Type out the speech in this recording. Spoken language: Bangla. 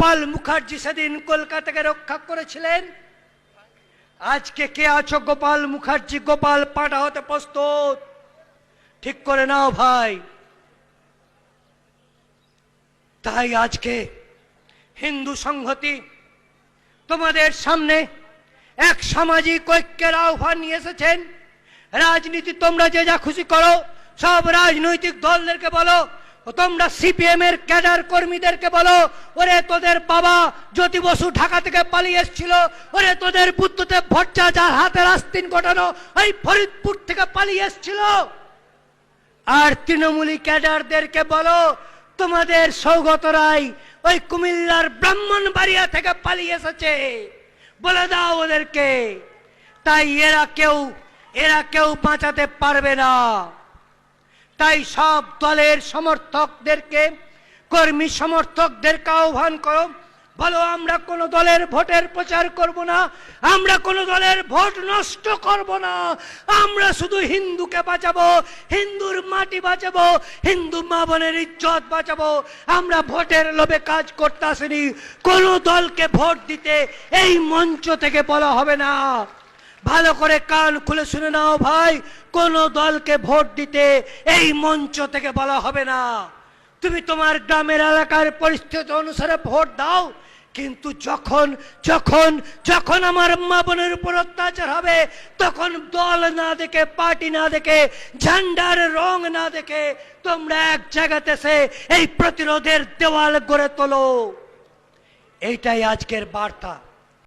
গোপাল মুখার্জি সেদিন কলকাতাকে রক্ষা করেছিলেন। আজকে কে আছো গোপাল মুখার্জি? গোপাল পাটা হতে প্রস্তুত। ঠিক করে নাও ভাই। তাই আজকে হিন্দু সংহতি তোমাদের সামনে এক সামাজিক ঐক্যের আহ্বান নিয়ে এসেছেন। রাজনীতি তোমরা যে যা খুশি করো, সব রাজনৈতিক দলদেরকে বলো। তোমরা সিপিএম এর ক্যাডার কর্মীদেরকে বলো, ওরে তোদের বাবা জ্যোতি বসু ঢাকা থেকে পালিয়ে এসেছিল, ওরে তোদের বুদ্ধতে ভট্টা যার হাতের আস্তিন ঘটানো ওই ফরিদপুর থেকে পালিয়ে এসেছিল। আর তৃণমূলী ক্যাডারদেরকে বলো, তোমাদের সৌগত রায় ওই কুমিল্লার ব্রাহ্মণবাড়িয়া থেকে পালিয়ে এসেছে। বলে দাও ওদেরকে। তাই এরা কেউ এরা কেউ বাঁচাতে পারবে না। তাই সব দলের সমর্থকদেরকে, কর্মী সমর্থকদেরকে আহ্বান করো। বলো, আমরা কোনো দলের ভোটের প্রচার করব না, আমরা কোনো দলের ভোট নষ্ট করব না, আমরা শুধু হিন্দুকে বাঁচাবো, হিন্দুর মাটি বাঁচাবো, হিন্দু মা বোনের ইজ্জত বাঁচাবো। আমরা ভোটের লোভে কাজ করতে আসিনি, কোনো দলকে ভোট দিতে এই মঞ্চ থেকে বলা হবে না। ভালো করে কান খুলে শুনে নাও ভাই, কোন দলকে ভোট দিতে এই মঞ্চ থেকে বলা হবে না। তুমি তোমার গ্রামের এলাকার পরিস্থিতি অনুসারে ভোট দাও, কিন্তু যখন যখন যখন আমার মা বোনের উপর অত্যাচার হবে, তখন দল না দেখে, পার্টি না দেখে ঝান্ডার রং না দেখে, তোমরা এক জায়গাতে সে এই প্রতিরোধের দেওয়াল গড়ে তোলো। এইটাই আজকের বার্তা।